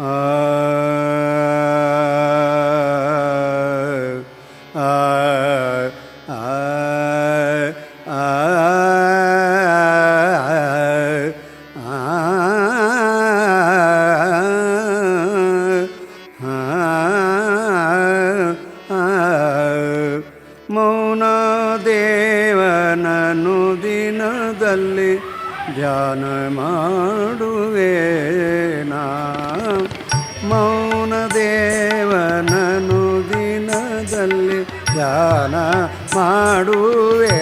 I. ಧ್ಯಾನ ಮಾಡುವೆ ನಾ ಮೌನ ದೇವನನು ದಿನದಲ್ಲಿ ಧ್ಯಾನ ಮಾಡುವೆ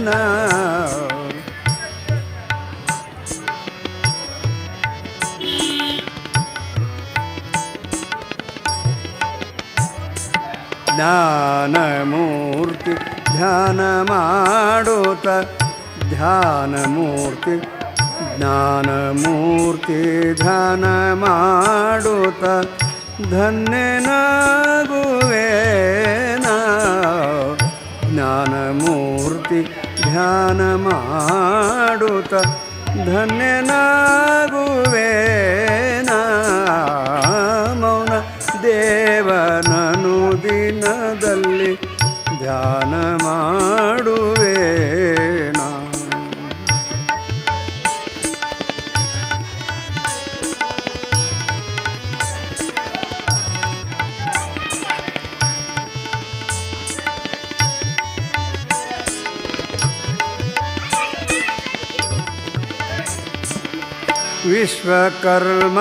ನಾ ಜ್ಞಾನಮೂರ್ತಿ ಧ್ಯಾನ ಮಾಡುತ್ತ ಧ್ಯಾನಮೂರ್ತಿ ಜ್ಞಾನಮೂರ್ತಿ ಧ್ಯಾನ ಮಾಡುತ್ತ ಧನ್ಯನಾಗುವೆ ಜ್ಞಾನಮೂರ್ತಿ ಧ್ಯಾನ ಮಾಡುತ್ತ ಧನ್ಯನಾಗುವೆ ಮೌನ ದೇವನನು ದಿನದಲ್ಲಿ ಧ್ಯಾನ ವಿಶ್ವಕರ್ಮ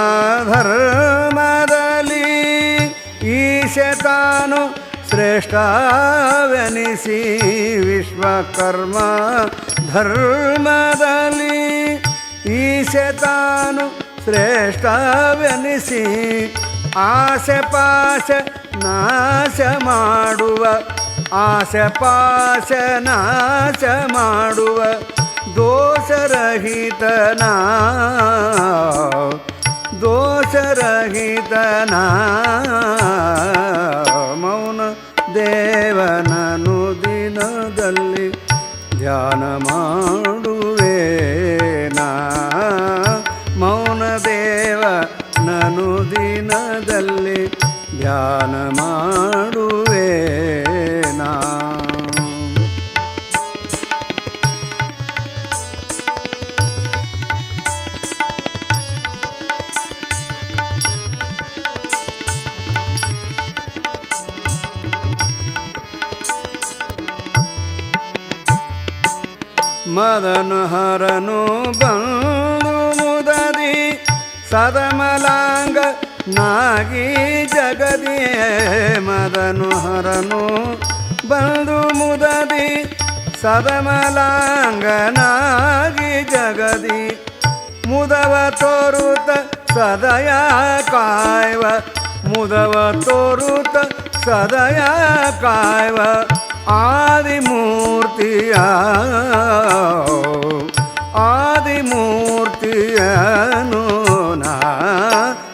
ಧರ್ಮದಲ್ಲಿ ಈಶ ತಾನು ಶ್ರೇಷ್ಠವೆನಿಸಿ ವಿಶ್ವಕರ್ಮ ಧರ್ಮದಲ್ಲಿ ಈಶ ತಾನು ಶ್ರೇಷ್ಠವೆನಿಸಿ ಆಸೆ ಪಾಶ ನಾಶ ಮಾಡುವ ಆಸೆ ಪಾಶ ನಾಶ ಮಾಡುವ ದೋಷರಹಿತನಾ ದೋಷರಹಿತನಾ ಮೌನ ದೇವನನು ದಿನದಲ್ಲಿ ಧ್ಯಾನ ಮಾಡುವೆ ನಾ ಮೌನ ದೇವ ನನು ದಿನದಲ್ಲಿ ಧ್ಯಾನ ಮಾಡುವೆ ಮದನು ಹರನು ಬಂದು ಮುದದಿ ಸದಮಲಾಂಗ ನಾಗಿ ಜಗದಿಯೇ ಮದನು ಬಂದು ಮುದದಿ ಸದಮಲಾಂಗನಾಗಿ ಜಗದಿ ಮುದವ ತೋರುತ ಸದಯ ಕಾಯ್ವ, ಮುದವ ತೋರುತ ಸದಯ ಕಾಯ್ವ ಆದಿಮೂರ್ತಿಯ ಆದಿಮೂರ್ತಿಯನು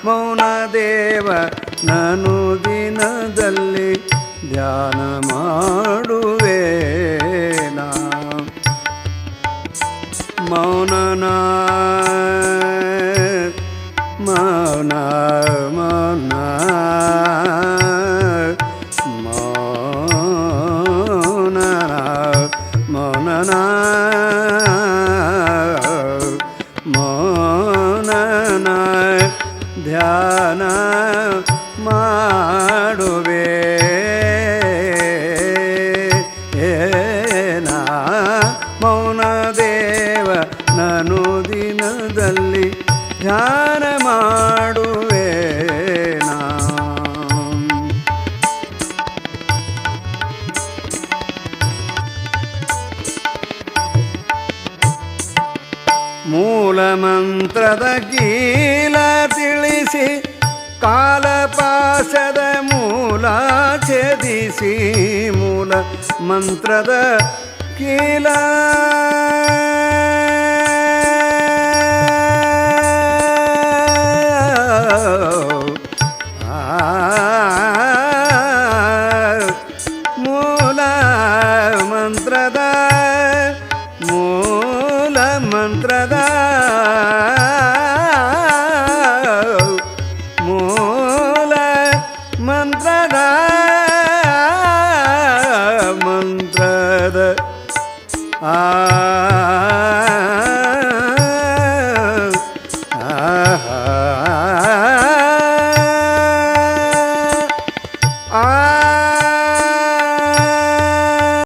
ಮೌನ ದೇವ. ನಾನು ದಿನದಲ್ಲಿ ಧ್ಯಾನ ಮಾಡುವೆ ಮೌನ ಮೌನ ಮೌನ ಧ್ಯಾನ ಮಾಡುವೆ. ಏನಾ ಮೌನ ದೇವ ನಾನು ದಿನದಲ್ಲಿ ಧ್ಯಾನ ಮಾಡುವೆ ಮೂಲ ಮಂತ್ರದ ಗೀಲ ತಿಳಿಸಿ ಕಾಲಪಾಶದ ಮೂಲ ಛೇದಿಸಿ ಮೂಲ ಮಂತ್ರದ ಕೀಲ